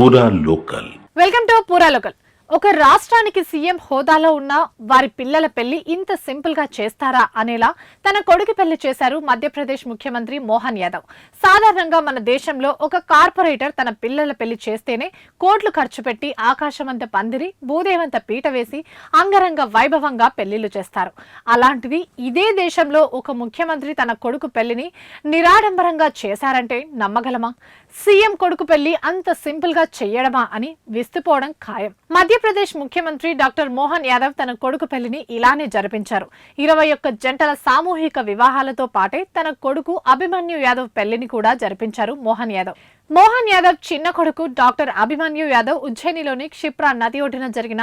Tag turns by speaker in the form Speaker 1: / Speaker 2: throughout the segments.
Speaker 1: Pura local.
Speaker 2: Welcome to Pura local. ఒక రాష్ట్రానికి CM హోదాలో ఉన్న వారి పిల్లల పెళ్ళి ఇంత సింపుల్గా చేస్తారా అనేలా తన కొడుకు పెళ్ళి చేశారు మధ్యప్రదేశ్ ముఖ్యమంత్రి మోహన్ యాదవ్. సాధారణంగా మన దేశంలో ఒక కార్పొరేటర్ తన పిల్లల పెళ్ళి చేస్తేనే కోట్లు ఖర్చు పెట్టి ఆకాశమంత పందిరి భూదేవంత పీట వేసి అంగరంగ వైభవంగా పెళ్ళిళ్ళు చేస్తారు. అలాంటిది ఇదే దేశంలో ఒక ముఖ్యమంత్రి తన కొడుకు పెళ్ళిని నిరాడంబరంగా చేశారంటే నమ్మగలమా? సీఎం కొడుకు పెళ్ళి అంత సింపుల్గా చెయ్యడమా అని విస్తుపోవడం ఖాయం. మధ్యప్రదేశ్ ముఖ్యమంత్రి డాక్టర్ మోహన్ యాదవ్ తన కొడుకు పెళ్ళిని ఇలానే జరిపించారు. ఇరవై ఒక్క జంటల సామూహిక వివాహాలతో పాటే తన కొడుకు అభిమన్యు యాదవ్ పెళ్ళిని కూడా జరిపించారు మోహన్ యాదవ్. మోహన్ యాదవ్ చిన్న కొడుకు డాక్టర్ అభిమన్యు యాదవ్ ఉజ్జయినిలోని క్షిప్రా నది ఒడ్డున జరిగిన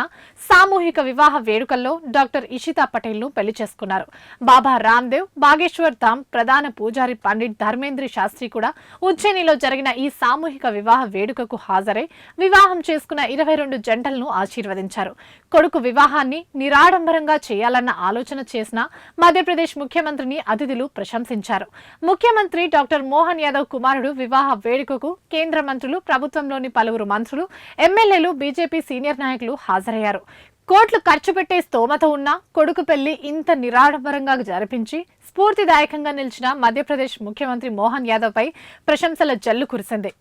Speaker 2: సామూహిక వివాహ వేడుకల్లో డాక్టర్ ఇషితా పటేల్ను పెళ్ళి చేసుకున్నారు. బాబా రామ్దేవ్ బాగేశ్వర్ ధామ్ ప్రధాన పూజారి పండిట్ ధర్మేంద్ర శాస్త్రి కూడా ఉజ్జయినిలో జరిగిన ఈ సామూహిక వివాహ వేడుకకు హాజరై వివాహం చేసుకున్న ఇరవై రెండు జంటలను ఆశీర్వదించారు. కొడుకు వివాహాన్ని నిరాడంబరంగా చేయాలన్న ఆలోచన చేసిన మధ్యప్రదేశ్ ముఖ్యమంత్రిని అతిథులు ప్రశంసించారు. ముఖ్యమంత్రి డాక్టర్ మోహన్ యాదవ్ కుమారుడు వివాహ వేడుకకు కేంద్ర మంత్రులు ప్రభుత్వంలోని పలువురు మంత్రులు ఎమ్మెల్యేలు బీజేపీ సీనియర్ నాయకులు హాజరయ్యారు. కోట్లు ఖర్చు పెట్టే స్తోమత ఉన్న కొడుకు పెళ్ళి ఇంత నిరాడంబరంగా జరిపించి స్ఫూర్తిదాయకంగా నిలిచిన మధ్యప్రదేశ్ ముఖ్యమంత్రి మోహన్ యాదవ్ పై ప్రశంసల జల్లు కురిసింది.